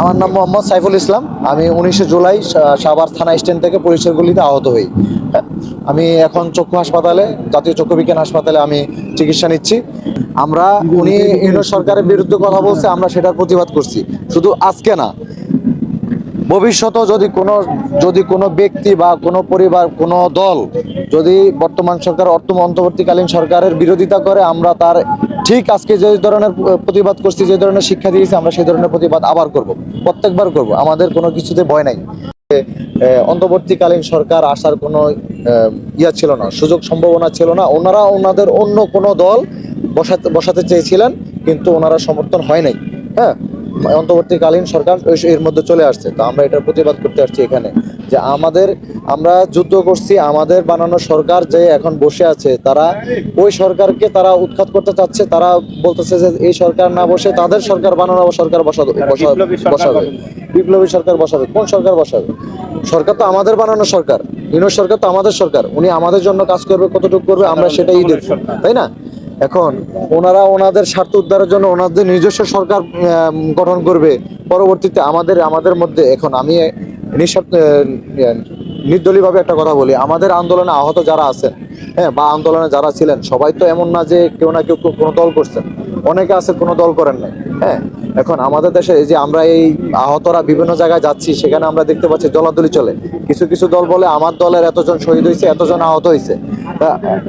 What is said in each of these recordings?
আমার নাম মোহাম্মদ সাইফুল ইসলাম। আমি উনিশে জুলাই সাভার থানা স্ট্যান্ড থেকে পুলিশের গুলিতে আহত হই। হ্যাঁ, আমি এখন চক্ষু হাসপাতালে জাতীয় চক্ষু বিজ্ঞান হাসপাতালে আমি চিকিৎসা নিচ্ছি। আমরা উনি ইউনিয়ন সরকারের বিরুদ্ধে কথা বলছে আমরা সেটার প্রতিবাদ করছি। শুধু আজকে না ভবিষ্যতেও যদি কোনো যদি কোনো ব্যক্তি বা কোনো পরিবার, কোনো দল যদি বর্তমান সরকার, অর্থ অন্তর্বর্তীকালীন সরকারের বিরোধিতা করে, আমরা তার ঠিক আজকে যে ধরনের প্রতিবাদ করছি, যে ধরনের শিক্ষা দিয়েছি, আমরা সেই ধরনের প্রতিবাদ আবার করব, প্রত্যেকবার করব। আমাদের কোনো কিছুতে ভয় নাই। অন্তর্বর্তীকালীন সরকার আসার কোনো ইয়া ছিল না, সুযোগ সম্ভাবনা ছিল না। ওনারা ওনাদের অন্য কোনো দল বসাতে বসাতে চেয়েছিলেন, কিন্তু ওনারা সমর্থন হয় নাই। হ্যাঁ? অন্তর্বর্তীকালীন সরকার এর মধ্যে চলে আসছে। তো আমরা এটার প্রতিবাদ করতে আসছি এখানে যে আমাদের আমরা যুদ্ধ করছি আমাদের বানানো সরকার যে এখন বসে আছে তারা ওই সরকারকে তারা উৎখাত করতে চাচ্ছে তারা বলতেছে যে এই সরকার না বসে তাদের সরকার বানানো সরকার বসাবে বসা- বসাবে বিপ্লবী সরকার বসাবে। কোন সরকার বসাবে? সরকার তো আমাদের বানানো সরকার ইউনিয়ন সরকার তো আমাদের সরকার উনি আমাদের জন্য কাজ করবে কতটুকু করবে আমরা সেটাই দেখব তাই না? এখন ওনারা ওনাদের স্বার্থ উদ্ধারের জন্য ওনাদের নিজস্ব সরকার গঠন করবে। পরবর্তীতে আমাদের আমাদের মধ্যে এখন আমি নিঃস্বার্থ নির্দলীয়ভাবে একটা কথা বলি। আমাদের আন্দোলনে আহত যারা আছেন হ্যাঁ বা আন্দোলনে যারা ছিলেন, সবাই তো এমন না যে কেউ না কেউ কোনো দল করছেন। অনেকে আছে, কোনো দল করেন নাই হ্যাঁ। এখন আমাদের দেশে যে আমরা এই আহতরা বিভিন্ন জায়গায় যাচ্ছি, সেখানে আমরা দেখতে পাচ্ছি দলাদলি চলে। কিছু কিছু দল বলে আমার দলের এতজন শহীদ হয়েছে, এতজন আহত হয়েছে।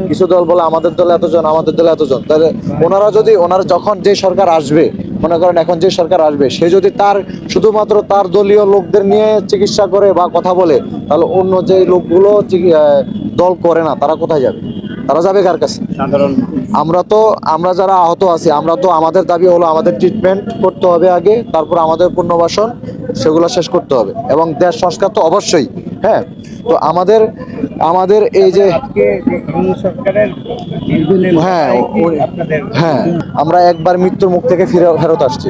কিছু দল বলে আমাদের দলে এতজন, আমাদের দলে এতজন। তাহলে ওনারা যদি, ওনারা যখন যে সরকার আসবে, মনে করেন এখন যে সরকার আসবে, সে যদি তার, শুধুমাত্র তার দলীয় লোকদের নিয়ে চিকিৎসা করে বা কথা বলে, তাহলে অন্য যে লোকগুলো দল করে না, তারা কোথায় যাবে? তারা যাবে কার কাছে? সাধারণ আমরা তো আমরা যারা আহত আছি আমরা তো আমাদের দাবি হলো আমাদের ট্রিটমেন্ট করতে হবে আগে তারপর আমাদের পুনর্বাসন সেগুলো শেষ করতে হবে। এবং দেশ সংস্কার তো অবশ্যই হ্যাঁ? তো আমাদের আমাদের এই যে হ্যাঁ, হ্যাঁ আমরা একবার মৃত্যুর মুখ থেকে ফিরে ফেরত আসছি।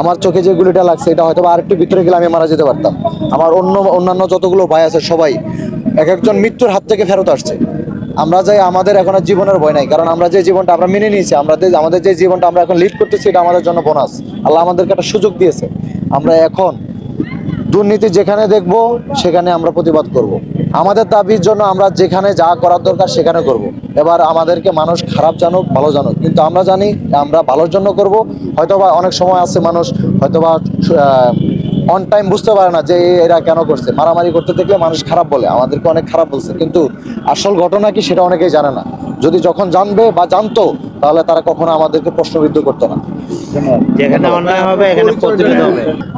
আমার চোখে যে গুলিটা লাগছে এটা হয়তো বা আরেকটু ভিতরে গেলে আমি মারা যেতে পারতাম। আমার অন্য অন্যান্য যতগুলো ভাই আছে সবাই এক একজন মৃত্যুর হাত থেকে ফেরত আসছে। আমরা যাই, আমাদের এখন আর জীবনের ভয় নাই। কারণ আমরা যে জীবনটা আমরা মেনে নিয়েছি, আমরা আমাদের যে জীবনটা আমরা এখন লিড করতেছি, এটা আমাদের জন্য বোনাস আল্লাহ আমাদেরকে একটা সুযোগ দিয়েছে। আমরা এখন দুর্নীতি যেখানে দেখব, সেখানে আমরা প্রতিবাদ করব। আমাদের দাবির জন্য আমরা যেখানে যা করার দরকার, সেখানে করব। এবার আমাদেরকে মানুষ খারাপ জানুক, ভালো জানুক। কিন্তু আমরা জানি, আমরা ভালোর জন্য করব। হয়তোবা অনেক সময় আছে মানুষ হয়তোবা অন টাইম বুঝতে পারে না যে এরা কেন করছে। মারামারি করতে দেখলে মানুষ খারাপ বলে আমাদেরকে অনেক খারাপ বলছে। কিন্তু আসল ঘটনা কি সেটা অনেকেই জানে না। যদি যখন জানবে বা জানতো তাহলে তারা কখনো আমাদেরকে প্রশ্নবিদ্ধ করতো না।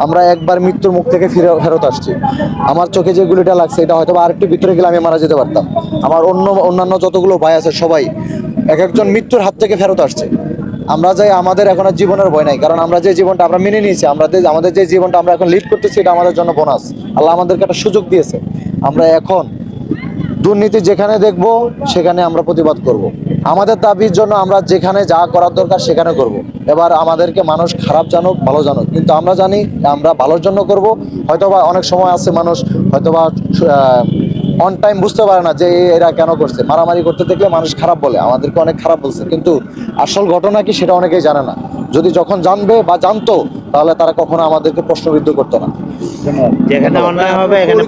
আমরা একবার মৃত্যুর মুখ থেকে ফিরে ফেরত আসছি। আমার চোখে যে গুলিটা লাগছে এটা হয়তো বা আরেকটু ভিতরে গেলে আমি মারা যেতে পারতাম। আমার অন্য অন্যান্য যতগুলো ভাই আছে সবাই এক একজন মৃত্যুর হাত থেকে ফেরত আসছে। আমরা যাই, আমাদের এখন আর জীবনের ভয় নাই। কারণ আমরা যে জীবনটা আমরা মেনে নিয়েছি, আমরা আমাদের যে জীবনটা আমরা এখন লিড করতেছি, এটা আমাদের জন্য বোনাস আল্লাহ আমাদেরকে একটা সুযোগ দিয়েছে। আমরা এখন দুর্নীতি যেখানে দেখব, সেখানে আমরা প্রতিবাদ করব। আমাদের দাবির জন্য আমরা যেখানে যা করার দরকার, সেখানে করব। এবার আমাদেরকে মানুষ খারাপ জানুক, ভালো জানুক। কিন্তু আমরা জানি, আমরা ভালোর জন্য করব। হয়তোবা অনেক সময় আছে মানুষ হয়তোবা অন টাইম বুঝতে পারে না যে এরা কেন করছে। মারামারি করতে দেখলে মানুষ খারাপ বলে, আমাদেরকে অনেক খারাপ বলছে। কিন্তু আসল ঘটনা কি সেটা অনেকেই জানে না। যদি যখন জানবে বা জানতো, তাহলে তারা কখনো আমাদেরকে প্রশ্নবিদ্ধ করতো না। যেখানে অন্যায় হবে, এখানে